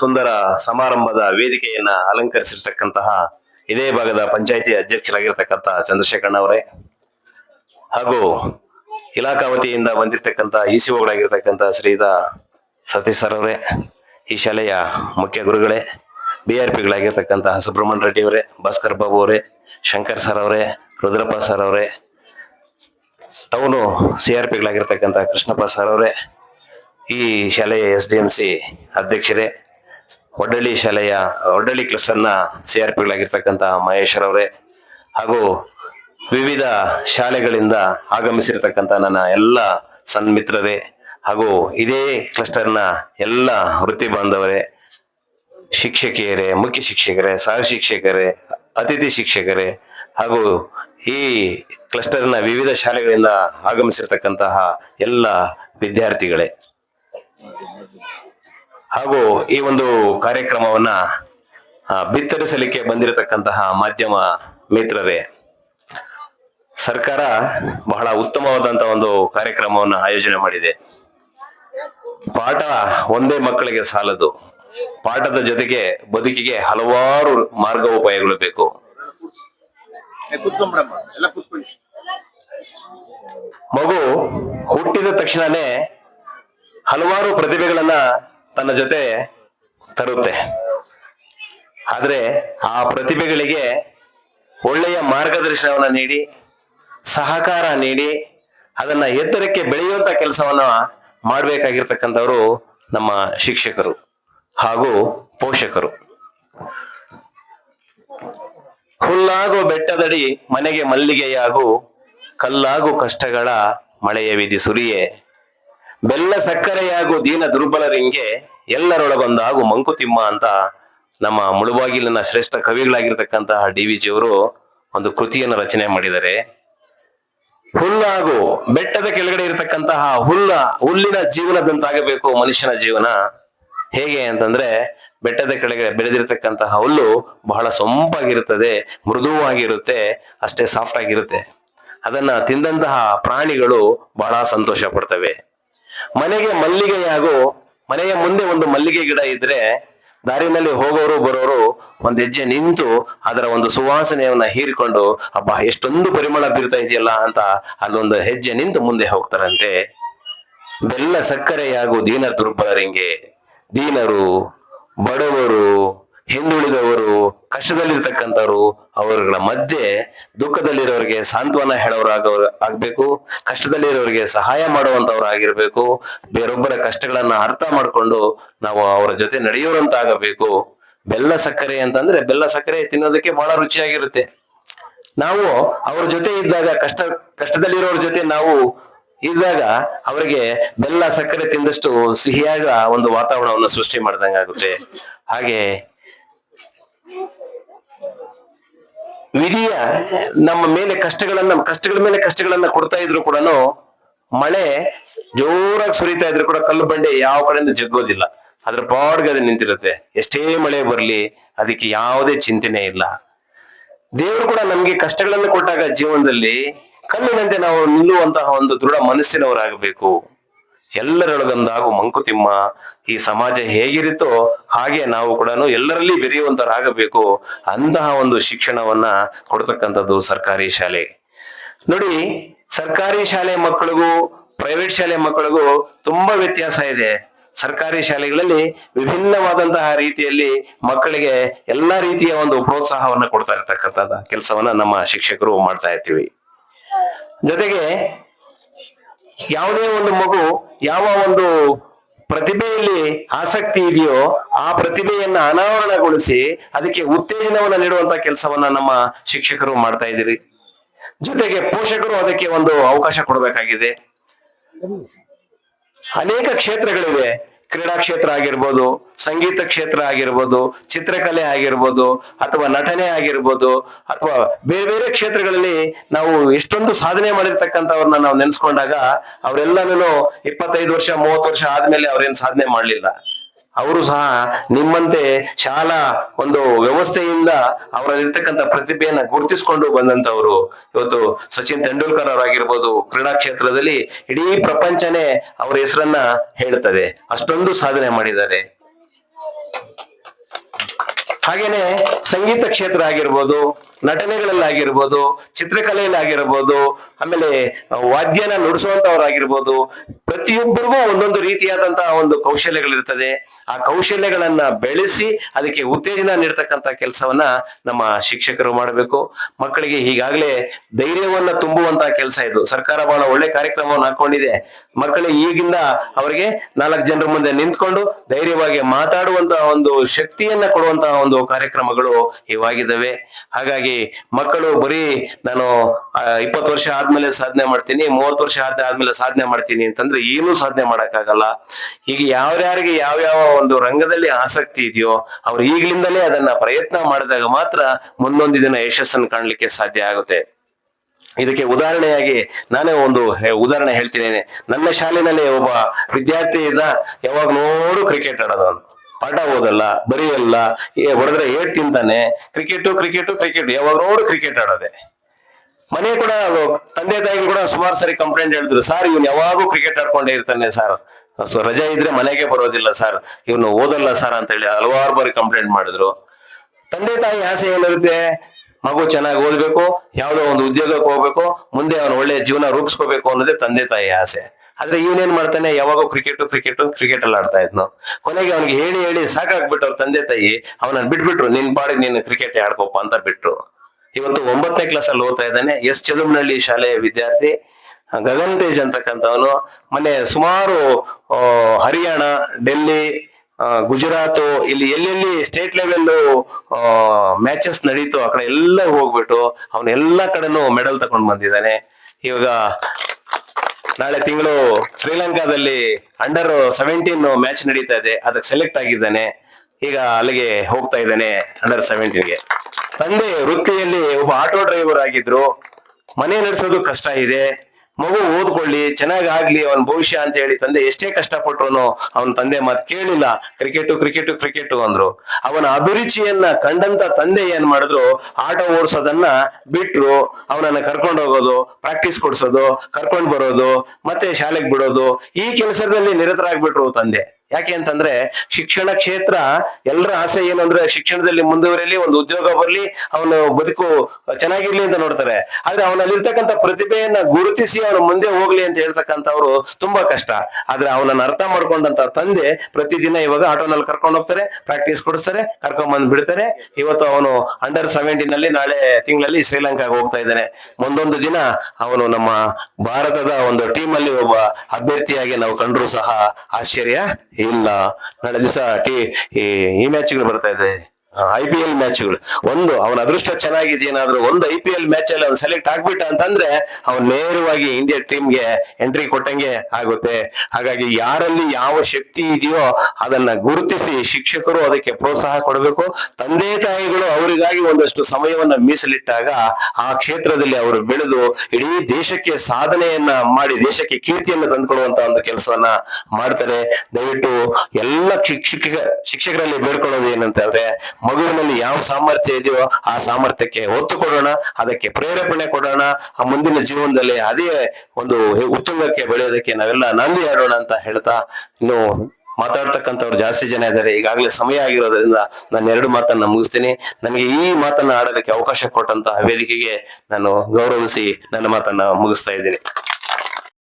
ಸುಂದರ ಸಮಾರಂಭದ ವೇದಿಕೆಯನ್ನ ಅಲಂಕರಿಸಿರ್ತಕ್ಕಂತಹ ಇದೇ ಭಾಗದ ಪಂಚಾಯಿತಿ ಅಧ್ಯಕ್ಷರಾಗಿರ್ತಕ್ಕಂತಹ ಚಂದ್ರಶೇಖರಣ್ಣ ಅವರೇ, ಹಾಗೂ ಇಲಾಖಾ ವತಿಯಿಂದ ಬಂದಿರತಕ್ಕಂಥ ಇಸಿಒಗಳಾಗಿರ್ತಕ್ಕಂಥ ಶ್ರೀಯುತ ಸತೀಶ್ ಸರ್ ಅವರೇ, ಈ ಶಾಲೆಯ ಮುಖ್ಯ ಗುರುಗಳೇ, ಬಿ ಆರ್ ಪಿಗಳಾಗಿರ್ತಕ್ಕಂತಹ ಸುಬ್ರಹ್ಮಣ್ಯ ರೆಡ್ಡಿ ಅವರೇ, ಭಾಸ್ಕರ್ ಬಾಬು ಅವರೇ, ಶಂಕರ್ ಸರ್ ಅವರೇ, ರುದ್ರಪ್ಪ ಸರ್ ಅವರೇ, ಟೌನು ಸಿ ಆರ್ ಪಿಗಳಾಗಿರ್ತಕ್ಕಂಥ ಕೃಷ್ಣಪ್ಪ ಸರ್ ಅವರೇ, ಈ ಶಾಲೆಯ ಎಸ್ ಡಿ ಎಂ ಸಿ ಅಧ್ಯಕ್ಷರೇ ಒಡ್ಡಳ್ಳಿ ಶಾಲೆಯ ಒಡ್ಡಳ್ಳಿ ಕ್ಲಸ್ಟರ್ನ ಸಿ ಆರ್ ಪಿಗಳಾಗಿರ್ತಕ್ಕಂಥ ಮಹೇಶ್ವರವರೇ ಹಾಗೂ ವಿವಿಧ ಶಾಲೆಗಳಿಂದ ಆಗಮಿಸಿರ್ತಕ್ಕಂಥ ನನ್ನ ಎಲ್ಲ ಸನ್ಮಿತ್ರರೇ ಹಾಗೂ ಇದೇ ಕ್ಲಸ್ಟರ್ನ ಎಲ್ಲ ವೃತ್ತಿ ಬಾಂಧವರೇ, ಶಿಕ್ಷಕಿಯರೇ, ಮುಖ್ಯ ಶಿಕ್ಷಕರೇ, ಸಹ ಶಿಕ್ಷಕರೇ, ಅತಿಥಿ ಶಿಕ್ಷಕರೇ ಹಾಗೂ ಈ ಕ್ಲಸ್ಟರ್ನ ವಿವಿಧ ಶಾಲೆಗಳಿಂದ ಆಗಮಿಸಿರ್ತಕ್ಕಂತಹ ಎಲ್ಲ ವಿದ್ಯಾರ್ಥಿಗಳೇ. ಹಾಗೂ ಈ ಒಂದು ಕಾರ್ಯಕ್ರಮವನ್ನ ಬಿತ್ತರಿಸಲಿಕ್ಕೆ ಬಂದಿರತಕ್ಕಂತಹ ಮಾಧ್ಯಮ ಮಿತ್ರರೇ ಸರ್ಕಾರ ಬಹಳ ಉತ್ತಮವಾದಂತ ಒಂದು ಕಾರ್ಯಕ್ರಮವನ್ನು ಆಯೋಜನೆ ಮಾಡಿದೆ. ಪಾಠ ಒಂದೇ ಮಕ್ಕಳಿಗೆ ಸಾಲದು. ಪಾಠದ ಜೊತೆಗೆ ಬದುಕಿಗೆ ಹಲವಾರು ಮಾರ್ಗೋಪಾಯಗಳು ಬೇಕು ಮಗು ಹುಟ್ಟಿದ ತಕ್ಷಣನೇ ಹಲವಾರು ಪ್ರತಿಭೆಗಳನ್ನ ತನ್ನ ಜೊತೆ ತರುತ್ತೆ. ಆದ್ರೆ ಆ ಪ್ರತಿಭೆಗಳಿಗೆ ಒಳ್ಳೆಯ ಮಾರ್ಗದರ್ಶನವನ್ನ ನೀಡಿ, ಸಹಕಾರ ನೀಡಿ, ಅದನ್ನ ಎತ್ತರಕ್ಕೆ ಬೆಳೆಯುವಂತ ಕೆಲಸವನ್ನ ಮಾಡ್ಬೇಕಾಗಿರ್ತಕ್ಕಂಥವ್ರು ನಮ್ಮ ಶಿಕ್ಷಕರು ಹಾಗೂ ಪೋಷಕರು. ಹುಲ್ಲಾಗು ಬೆಟ್ಟದಡಿ ಮನೆಗೆ ಮಲ್ಲಿಗೆಯಾಗು, ಕಲ್ಲಾಗು ಕಷ್ಟಗಳ ಮಳೆಯ ವಿಧಿ ಸುರಿಯೇ ಬೆಲ್ಲ ಸಕ್ಕರೆಯಾಗು ದೀನ ದುರ್ಬಲರಿಂಗೆ ಎಲ್ಲರೊಳಗೊಂದಾಗು ಮಂಕುತಿಮ್ಮ ಅಂತ ನಮ್ಮ ಮುಳುಬಾಗಿಲಿನ ಶ್ರೇಷ್ಠ ಕವಿಗಳಾಗಿರ್ತಕ್ಕಂತಹ ಡಿ ವಿ ಜಿಯವರು ಒಂದು ಕೃತಿಯನ್ನು ರಚನೆ ಮಾಡಿದ್ದಾರೆ. ಹುಲ್ಲಾಗು ಬೆಟ್ಟದ ಕೆಳಗಡೆ ಇರತಕ್ಕಂತಹ ಹುಲ್ಲ, ಹುಲ್ಲಿನ ಜೀವನದಂತಾಗಬೇಕು ಮನುಷ್ಯನ ಜೀವನ. ಹೇಗೆ ಅಂತಂದ್ರೆ ಬೆಟ್ಟದ ಕೆಳಗೆ ಬೆಳೆದಿರತಕ್ಕಂತಹ ಹುಲ್ಲು ಬಹಳ ಸೊಂಪಾಗಿರುತ್ತದೆ, ಮೃದುವಾಗಿರುತ್ತೆ, ಅಷ್ಟೇ ಸಾಫ್ಟ್ ಆಗಿರುತ್ತೆ. ಅದನ್ನ ತಿಂದಂತಹ ಪ್ರಾಣಿಗಳು ಬಹಳ ಸಂತೋಷ ಪಡ್ತವೆ. ಮನೆಗೆ ಮಲ್ಲಿಗೆಯಾಗೋ, ಮನೆಯ ಮುಂದೆ ಒಂದು ಮಲ್ಲಿಗೆ ಗಿಡ ಇದ್ರೆ ದಾರಿನಲ್ಲಿ ಹೋಗೋರು ಬರೋರು ಒಂದು ಹೆಜ್ಜೆ ನಿಂತು ಅದರ ಒಂದು ಸುವಾಸನೆಯನ್ನ ಹೀರಿಕೊಂಡು, ಅಬ್ಬಾ, ಎಷ್ಟೊಂದು ಪರಿಮಳ ಬೀರ್ತಾ ಇದೆಯಲ್ಲ ಅಂತ ಅಲ್ಲೊಂದು ಹೆಜ್ಜೆ ನಿಂತು ಮುಂದೆ ಹೋಗ್ತಾರಂತೆ. ಬೆಲ್ಲ ಸಕ್ಕರೆಯಾಗು ದೀನ ದುರ್ಬಲರಿಂಗೆ. ದೀನರು, ಬಡವರು, ಹಿಂದುಳಿದವರು ಕಷ್ಟದಲ್ಲಿರ್ತಕ್ಕಂಥವ್ರು ಅವರುಗಳ ಮಧ್ಯೆ ದುಃಖದಲ್ಲಿರೋರಿಗೆ ಸಾಂತ್ವನ ಹೇಳೋರು ಆಗೋರು ಆಗ್ಬೇಕು, ಕಷ್ಟದಲ್ಲಿರೋರಿಗೆ ಸಹಾಯ ಮಾಡುವಂತವ್ರು ಆಗಿರ್ಬೇಕು ಬೇರೊಬ್ಬರ ಕಷ್ಟಗಳನ್ನ ಅರ್ಥ ಮಾಡ್ಕೊಂಡು ನಾವು ಅವರ ಜೊತೆ ನಡೆಯೋರಂತಾಗಬೇಕು. ಬೆಲ್ಲ ಸಕ್ಕರೆ ಅಂತಂದ್ರೆ ಬೆಲ್ಲ ಸಕ್ಕರೆ ತಿನ್ನೋದಕ್ಕೆ ಬಹಳ ರುಚಿಯಾಗಿರುತ್ತೆ. ನಾವು ಅವ್ರ ಜೊತೆ ಇದ್ದಾಗ ಕಷ್ಟ, ಕಷ್ಟದಲ್ಲಿರೋರ ಜೊತೆ ನಾವು ಇದ್ದಾಗ ಅವರಿಗೆ ಬೆಲ್ಲ ಸಕ್ಕರೆ ತಿಂದಷ್ಟು ಸಿಹಿಯಾಗ ಒಂದು ವಾತಾವರಣವನ್ನು ಸೃಷ್ಟಿ ಮಾಡ್ದಂಗಾಗುತ್ತೆ. ಹಾಗೆ ವಿಧಿಯ ನಮ್ಮ ಮೇಲೆ ಕಷ್ಟಗಳನ್ನ, ಕಷ್ಟಗಳ ಮೇಲೆ ಕಷ್ಟಗಳನ್ನ ಕೊಡ್ತಾ ಇದ್ರು ಕೂಡ ಮಳೆ ಜೋರಾಗಿ ಸುರಿತಾ ಇದ್ರು ಕೂಡ ಕಲ್ಲು ಬಂಡೆ ಯಾವ ಕಡೆಯಿಂದ ಜಗ್ಗೋದಿಲ್ಲ. ಅದ್ರ ಪಾಡ್ಗೆ ಅದು ನಿಂತಿರುತ್ತೆ. ಎಷ್ಟೇ ಮಳೆ ಬರ್ಲಿ ಅದಕ್ಕೆ ಯಾವುದೇ ಚಿಂತನೆ ಇಲ್ಲ. ದೇವರು ಕೂಡ ನಮ್ಗೆ ಕಷ್ಟಗಳನ್ನು ಕೊಟ್ಟಾಗ ಜೀವನದಲ್ಲಿ ಕಲ್ಲಿನಂತೆ ನಾವು ನಿಲ್ಲುವಂತಹ ಒಂದು ದೃಢ ಮನಸ್ಸಿನವರಾಗಬೇಕು. ಎಲ್ಲರೊಳಗೊಂದಾಗು ಮಂಕುತಿಮ್ಮ ಈ ಸಮಾಜ ಹೇಗಿರುತ್ತೋ ಹಾಗೆ ನಾವು ಕೂಡ ಎಲ್ಲರಲ್ಲಿ ಬೆರೆಯುವಂತರಾಗಬೇಕು ಅಂತಹ ಒಂದು ಶಿಕ್ಷಣವನ್ನ ಕೊಡ್ತಕ್ಕಂಥದ್ದು ಸರ್ಕಾರಿ ಶಾಲೆ. ನೋಡಿ, ಸರ್ಕಾರಿ ಶಾಲೆ ಮಕ್ಕಳಿಗೂ ಪ್ರೈವೇಟ್ ಶಾಲೆ ಮಕ್ಕಳಿಗೂ ತುಂಬಾ ವ್ಯತ್ಯಾಸ ಇದೆ. ಸರ್ಕಾರಿ ಶಾಲೆಗಳಲ್ಲಿ ವಿಭಿನ್ನವಾದಂತಹ ರೀತಿಯಲ್ಲಿ ಮಕ್ಕಳಿಗೆ ಎಲ್ಲಾ ರೀತಿಯ ಒಂದು ಪ್ರೋತ್ಸಾಹವನ್ನ ಕೊಡ್ತಾ ಇರ್ತಕ್ಕಂಥ ಕೆಲಸವನ್ನ ನಮ್ಮ ಶಿಕ್ಷಕರು ಮಾಡ್ತಾ ಇರ್ತೀವಿ. ಜೊತೆಗೆ, ಯಾವುದೇ ಒಂದು ಮಗು ಯಾವ ಒಂದು ಪ್ರತಿಭೆಯಲ್ಲಿ ಆಸಕ್ತಿ ಇದೆಯೋ ಆ ಪ್ರತಿಭೆಯನ್ನ ಅನಾವರಣಗೊಳಿಸಿ ಅದಕ್ಕೆ ಉತ್ತೇಜನವನ್ನ ನೀಡುವಂತ ಕೆಲಸವನ್ನ ನಮ್ಮ ಶಿಕ್ಷಕರು ಮಾಡ್ತಾ ಇದ್ದೀರಿ. ಜೊತೆಗೆ ಪೋಷಕರು ಅದಕ್ಕೆ ಒಂದು ಅವಕಾಶ ಕೊಡಬೇಕಾಗಿದೆ. ಅನೇಕ ಕ್ಷೇತ್ರಗಳಿವೆ. ಕ್ರೀಡಾ ಕ್ಷೇತ್ರ ಆಗಿರ್ಬೋದು, ಸಂಗೀತ ಕ್ಷೇತ್ರ ಆಗಿರ್ಬೋದು, ಚಿತ್ರಕಲೆ ಆಗಿರ್ಬೋದು, ಅಥವಾ ನಟನೆ ಆಗಿರ್ಬೋದು, ಅಥವಾ ಬೇರೆ ಬೇರೆ ಕ್ಷೇತ್ರಗಳಲ್ಲಿ ನಾವು ಎಷ್ಟೊಂದು ಸಾಧನೆ ಮಾಡಿರ್ತಕ್ಕಂಥವ್ರನ್ನ ನಾವು ನೆನೆಸ್ಕೊಂಡಾಗ ಅವರೆಲ್ಲನೂ ಇಪ್ಪತ್ತೈದು ವರ್ಷ, ಮೂವತ್ತು ವರ್ಷ ಆದ್ಮೇಲೆ ಅವ್ರೇನ್ ಸಾಧನೆ ಮಾಡ್ಲಿಲ್ಲ. ಅವರು ಸಹ ನಿಮ್ಮಂತೆ ಶಾಲಾ ಒಂದು ವ್ಯವಸ್ಥೆಯಿಂದ ಅವರಲ್ಲಿರ್ತಕ್ಕಂಥ ಪ್ರತಿಭೆಯನ್ನ ಗುರುತಿಸಿಕೊಂಡು ಬಂದಂತವರು ಇವತ್ತು ಸಚಿನ್ ತೆಂಡೂಲ್ಕರ್ ಅವರಾಗಿರ್ಬೋದು, ಕ್ರೀಡಾ ಕ್ಷೇತ್ರದಲ್ಲಿ ಇಡೀ ಪ್ರಪಂಚನೇ ಅವರ ಹೆಸರನ್ನ ಹೇಳ್ತದೆ ಅಷ್ಟೊಂದು ಸಾಧನೆ ಮಾಡಿದ್ದಾರೆ. ಹಾಗೇನೆ ಸಂಗೀತ ಕ್ಷೇತ್ರ ಆಗಿರ್ಬೋದು, ನಟನೆಗಳಲ್ಲಾಗಿರ್ಬೋದು, ಚಿತ್ರಕಲೆಯಲ್ಲಾಗಿರ್ಬೋದು, ಆಮೇಲೆ ವಾದ್ಯನ ನುಡಿಸುವಂತವರಾಗಿರ್ಬೋದು ಪ್ರತಿಯೊಬ್ಬರಿಗೂ ಒಂದೊಂದು ರೀತಿಯಾದಂತಹ ಒಂದು ಕೌಶಲ್ಯಗಳಿರ್ತದೆ. ಆ ಕೌಶಲ್ಯಗಳನ್ನ ಬೆಳೆಸಿ ಅದಕ್ಕೆ ಉತ್ತೇಜನ ನೀಡ್ತಕ್ಕಂತ ಕೆಲಸವನ್ನ ನಮ್ಮ ಶಿಕ್ಷಕರು ಮಾಡಬೇಕು. ಮಕ್ಕಳಿಗೆ ಈಗಾಗಲೇ ಧೈರ್ಯವನ್ನ ತುಂಬುವಂತ ಕೆಲಸ ಇದು. ಸರ್ಕಾರ ಬಹಳ ಒಳ್ಳೆ ಕಾರ್ಯಕ್ರಮವನ್ನು ಹಾಕೊಂಡಿದೆ. ಮಕ್ಕಳು ಈಗಿಂದ ಅವರಿಗೆ ನಾಲ್ಕು ಜನರ ಮುಂದೆ ನಿಂತ್ಕೊಂಡು ಧೈರ್ಯವಾಗಿ ಮಾತಾಡುವಂತಹ ಒಂದು ಶಕ್ತಿಯನ್ನ ಕೊಡುವಂತಹ ಒಂದು ಕಾರ್ಯಕ್ರಮಗಳು ಇವಾಗಿದ್ದಾವೆ ಹಾಗಾಗಿ ಮಕ್ಕಳು ಬರೀ ನಾನು ಇಪ್ಪತ್ತು ವರ್ಷ ಆದ್ಮೇಲೆ ಸಾಧನೆ ಮಾಡ್ತೀನಿ, ಮೂವತ್ತು ವರ್ಷ ಆದ ಆದ್ಮೇಲೆ ಸಾಧನೆ ಮಾಡ್ತೀನಿ ಅಂತಂದ್ರೆ ಏನು ಸಾಧನೆ ಮಾಡಕ್ಕಾಗಲ್ಲ. ಈಗ ಯಾವ್ಯಾರಿಗೆ ಯಾವ್ಯಾವ ಒಂದು ರಂಗದಲ್ಲಿ ಆಸಕ್ತಿ ಇದೆಯೋ, ಅವ್ರು ಈಗಲಿಂದಲೇ ಅದನ್ನ ಪ್ರಯತ್ನ ಮಾಡಿದಾಗ ಮಾತ್ರ ಮುಂದೊಂದು ದಿನ ಯಶಸ್ಸನ್ನು ಕಾಣಲಿಕ್ಕೆ ಸಾಧ್ಯ ಆಗುತ್ತೆ. ಇದಕ್ಕೆ ಉದಾಹರಣೆಯಾಗಿ ನಾನೇ ಒಂದು ಉದಾಹರಣೆ ಹೇಳ್ತೀನಿ ನನ್ನ ಶಾಲೆನಲ್ಲಿ ಒಬ್ಬ ವಿದ್ಯಾರ್ಥಿ ಇದ್ದ, ಯಾವಾಗ ನೋಡು ಕ್ರಿಕೆಟ್ ಆಡೋದು ಅವನು ಪಾಠ ಓದಲ್ಲ, ಬರೆಯಲ್ಲ ಹೊಡೆದ್ರೆ ಏಟ್ ತಿಂತಾನೆ. ಕ್ರಿಕೆಟ್ ಕ್ರಿಕೆಟ್ ಕ್ರಿಕೆಟ್ ಯಾವಾಗ ನೋಡು ಕ್ರಿಕೆಟ್ ಆಡೋದೆ. ಮನೆ ಕೂಡ ತಂದೆ ತಾಯಿಗಳು ಕೂಡ ಸುಮಾರು ಸರಿ ಕಂಪ್ಲೇಂಟ್ ಹೇಳಿದ್ರು ಸರ್ ಇವ್ನು ಯಾವಾಗೂ ಕ್ರಿಕೆಟ್ ಆಡ್ಕೊಂಡೇ ಇರ್ತಾನೆ ಸರ್ ಸೊ ರಜೆ ಇದ್ರೆ ಮನೆಗೆ ಬರೋದಿಲ್ಲ ಸರ್ ಇವನು ಓದಲ್ಲ ಸರ್ ಅಂತ ಹೇಳಿ ಹಲವಾರು ಬಾರಿ ಕಂಪ್ಲೇಂಟ್ ಮಾಡಿದ್ರು. ತಂದೆ ತಾಯಿ ಆಸೆ ಏನಿರುತ್ತೆ? ಮಗು ಚೆನ್ನಾಗಿ ಓದ್ಬೇಕು, ಯಾವ್ದೋ ಒಂದು ಉದ್ಯೋಗಕ್ಕೆ ಹೋಗ್ಬೇಕು, ಮುಂದೆ ಅವನು ಒಳ್ಳೆ ಜೀವನ ರೂಪಿಸ್ಕೋಬೇಕು ಅನ್ನೋದೇ ತಂದೆ ತಾಯಿ ಆಸೆ. ಆದ್ರೆ ಇವನೇನ್ ಮಾಡ್ತಾನೆ? ಯಾವಾಗೋ ಕ್ರಿಕೆಟ್ ಕ್ರಿಕೆಟ್ ಕ್ರಿಕೆಟ್ ಅಲ್ಲಿ ಆಡ್ತಾ ಇದ್ನು. ಕೊನೆಗೆ ಅವನಿಗೆ ಹೇಳಿ ಹೇಳಿ ಸಾಕಾಗ್ಬಿಟ್ಟು ಅವ್ರ ತಂದೆ ತಾಯಿ ಅವನನ್ನ ಬಿಟ್ಬಿಟ್ರು, ನಿನ್ ಪಾಡಿಗೆ ನೀನು ಕ್ರಿಕೆಟ್ ಆಡ್ಕೋಪ ಅಂತ ಬಿಟ್ರು. ಇವತ್ತು ಒಂಬತ್ತನೇ ಕ್ಲಾಸ್ ಅಲ್ಲಿ ಓದ್ತಾ ಇದ್ದಾನೆ. ಎಸ್. ಚದುಮ್ನಹಳ್ಳಿ ಶಾಲೆಯ ವಿದ್ಯಾರ್ಥಿ. ಗಗನ್ ತೇಜ್ ಅಂತಕ್ಕಂಥವನು. ಮೊನ್ನೆ ಸುಮಾರು ಹರಿಯಾಣ, ಡೆಲ್ಲಿ ಗುಜರಾತ್, ಇಲ್ಲಿ ಎಲ್ಲೆಲ್ಲಿ ಸ್ಟೇಟ್ ಲೆವೆಲ್ ಮ್ಯಾಚಸ್ ನಡೀತು ಆ ಕಡೆ ಎಲ್ಲ ಹೋಗ್ಬಿಟ್ಟು ಅವನ ಎಲ್ಲ ಕಡೆನೂ ಮೆಡಲ್ ತಗೊಂಡ್ ಬಂದಿದ್ದಾನೆ. ಇವಾಗ ನಾಳೆ ತಿಂಗಳು ಶ್ರೀಲಂಕಾದಲ್ಲಿ ಅಂಡರ್ ಸೆವೆಂಟೀನ್ ಮ್ಯಾಚ್ ನಡೀತಾ ಇದೆ. ಅದಕ್ಕೆ ಸೆಲೆಕ್ಟ್ ಆಗಿದ್ದಾನೆ. ಈಗ ಅಲ್ಲಿಗೆ ಹೋಗ್ತಾ ಇದ್ದಾನೆ ಅಂಡರ್ ಸೆವೆಂಟೀನ್ಗೆ ತಂದೆ ವೃತ್ತಿಯಲ್ಲಿ ಒಬ್ಬ ಆಟೋ ಡ್ರೈವರ್ ಆಗಿದ್ರು. ಮನೆ ನಡೆಸೋದು ಕಷ್ಟ ಇದೆ. ಮಗು ಓದ್ಕೊಳ್ಳಿ, ಚೆನ್ನಾಗ್ ಆಗ್ಲಿ ಅವನ ಭವಿಷ್ಯ ಅಂತ ಹೇಳಿ ತಂದೆ ಎಷ್ಟೇ ಕಷ್ಟಪಟ್ರು ಅವನ ತಂದೆ ಮಾತು ಕೇಳಿಲ್ಲ. ಕ್ರಿಕೆಟ್ ಕ್ರಿಕೆಟ್ ಕ್ರಿಕೆಟ್ ಅಂದ್ರು. ಅವನ ಅಭಿರುಚಿಯನ್ನ ಕಂಡಂತ ತಂದೆ ಏನ್ ಮಾಡಿದ್ರು, ಆಟ ಓಡಿಸೋದನ್ನ ಬಿಟ್ರು, ಅವನನ್ನ ಕರ್ಕೊಂಡು ಹೋಗೋದು ಪ್ರಾಕ್ಟೀಸ್ ಕೊಡ್ಸೋದು, ಕರ್ಕೊಂಡ್ ಬರೋದು, ಮತ್ತೆ ಶಾಲೆಗೆ ಬಿಡೋದು, ಈ ಕೆಲಸದಲ್ಲಿ ನಿರತರಾಗ್ಬಿಟ್ರು ತಂದೆ. ಯಾಕೆ ಅಂತಂದ್ರೆ ಶಿಕ್ಷಣ ಕ್ಷೇತ್ರ ಎಲ್ಲರ ಆಸೆ ಏನು ಅಂದ್ರೆ ಶಿಕ್ಷಣದಲ್ಲಿ ಮುಂದುವರಿಲಿ, ಒಂದು ಉದ್ಯೋಗ ಬರ್ಲಿ, ಅವನು ಬದುಕು ಚೆನ್ನಾಗಿರ್ಲಿ ಅಂತ ನೋಡ್ತಾರೆ. ಆದ್ರೆ ಅವನಲ್ಲಿರ್ತಕ್ಕಂಥ ಪ್ರತಿಭೆಯನ್ನ ಗುರುತಿಸಿ ಅವನು ಮುಂದೆ ಹೋಗ್ಲಿ ಅಂತ ಹೇಳ್ತಕ್ಕಂಥವ್ರು ತುಂಬಾ ಕಷ್ಟ. ಆದ್ರೆ ಅವನನ್ನ ಅರ್ಥ ಮಾಡ್ಕೊಂಡಂತ ತಂದೆ ಪ್ರತಿದಿನ ಇವಾಗ ಆಟೋನಲ್ಲಿ ಕರ್ಕೊಂಡು ಹೋಗ್ತಾರೆ ಪ್ರಾಕ್ಟೀಸ್ ಕೊಡಿಸ್ತಾರೆ ಕರ್ಕೊಂಡ್ ಬಂದ್ ಬಿಡ್ತಾರೆ. ಇವತ್ತು ಅವನು ಅಂಡರ್ ಸೆವೆಂಟೀನ್ ಅಲ್ಲಿ ನಾಳೆ ತಿಂಗಳಲ್ಲಿ ಶ್ರೀಲಂಕಾಗೆ ಹೋಗ್ತಾ ಇದ್ದಾನೆ. ಮುಂದೊಂದು ದಿನ ಅವನು ನಮ್ಮ ಭಾರತದ ಒಂದು ಟೀಮ್ ಅಲ್ಲಿ ಒಬ್ಬ ಅಭ್ಯರ್ಥಿಯಾಗಿ ನಾವು ಕಂಡ್ರು ಸಹ ಆಶ್ಚರ್ಯ ಇಲ್ಲ. ನಾಳೆ ದಿವಸ ಟಿ ಈ ಮ್ಯಾಚ್ಗಳು ಬರ್ತಾ ಇದೆ. ಐ ಪಿ ಎಲ್ ಮ್ಯಾಚ್ಗಳು ಒಂದು, ಅವನ ಅದೃಷ್ಟ ಚೆನ್ನಾಗಿದೆ ಏನಾದ್ರು ಒಂದು ಐ ಪಿ ಎಲ್ ಮ್ಯಾಚ್ ಅಲ್ಲಿ ಅವ್ನು ಸೆಲೆಕ್ಟ್ ಆಗ್ಬಿಟ್ಟ ಅಂತಂದ್ರೆ, ಅವ್ನು ನೇರವಾಗಿ ಇಂಡಿಯಾ ಟೀಮ್ಗೆ ಎಂಟ್ರಿ ಕೊಟ್ಟಂಗೆ ಆಗುತ್ತೆ. ಹಾಗಾಗಿ ಯಾರಲ್ಲಿ ಯಾವ ಶಕ್ತಿ ಇದೆಯೋ ಅದನ್ನ ಗುರುತಿಸಿ ಶಿಕ್ಷಕರು ಅದಕ್ಕೆ ಪ್ರೋತ್ಸಾಹ ಕೊಡಬೇಕು. ತಂದೆ ತಾಯಿಗಳು ಅವರಿಗಾಗಿ ಒಂದಷ್ಟು ಸಮಯವನ್ನ ಮೀಸಲಿಟ್ಟಾಗ ಆ ಕ್ಷೇತ್ರದಲ್ಲಿ ಅವರು ಬೆಳೆದು ಇಡೀ ದೇಶಕ್ಕೆ ಸಾಧನೆಯನ್ನ ಮಾಡಿ, ದೇಶಕ್ಕೆ ಕೀರ್ತಿಯನ್ನು ತಂದುಕೊಡುವಂತ ಒಂದು ಕೆಲಸವನ್ನ ಮಾಡ್ತಾರೆ. ದಯವಿಟ್ಟು ಎಲ್ಲ ಶಿಕ್ಷಕ, ಶಿಕ್ಷಕರಲ್ಲಿ ಬೇಡ್ಕೊಳ್ಳೋದು ಏನಂತಂದ್ರೆ ಮಗುವಿನಲ್ಲಿ ಯಾವ ಸಾಮರ್ಥ್ಯ ಇದೆಯೋ ಆ ಸಾಮರ್ಥ್ಯಕ್ಕೆ ಒತ್ತು ಕೊಡೋಣ ಅದಕ್ಕೆ ಪ್ರೇರೇಪಣೆ ಕೊಡೋಣ, ಆ ಮುಂದಿನ ಜೀವನದಲ್ಲಿ ಅದೇ ಒಂದು ಉತ್ತುಂಗಕ್ಕೆ ಬೆಳೆಯೋದಕ್ಕೆ ನಾವೆಲ್ಲ ನಂದಿ ಹೇಳೋಣ ಅಂತ ಹೇಳ್ತಾ ಇನ್ನು ಮಾತಾಡ್ತಕ್ಕಂಥವ್ರು ಜಾಸ್ತಿ ಜನ ಇದ್ದಾರೆ. ಈಗಾಗಲೇ ಸಮಯ ಆಗಿರೋದ್ರಿಂದ ನಾನು ಎರಡು ಮಾತನ್ನ ಮುಗಿಸ್ತೀನಿ. ನನಗೆ ಈ ಮಾತನ್ನ ಆಡೋದಕ್ಕೆ ಅವಕಾಶ ಕೊಟ್ಟಂತಹ ವೇದಿಕೆಗೆ ನಾನು ಗೌರವಿಸಿ ನನ್ನ ಮಾತನ್ನ ಮುಗಿಸ್ತಾ ಇದ್ದೀನಿ.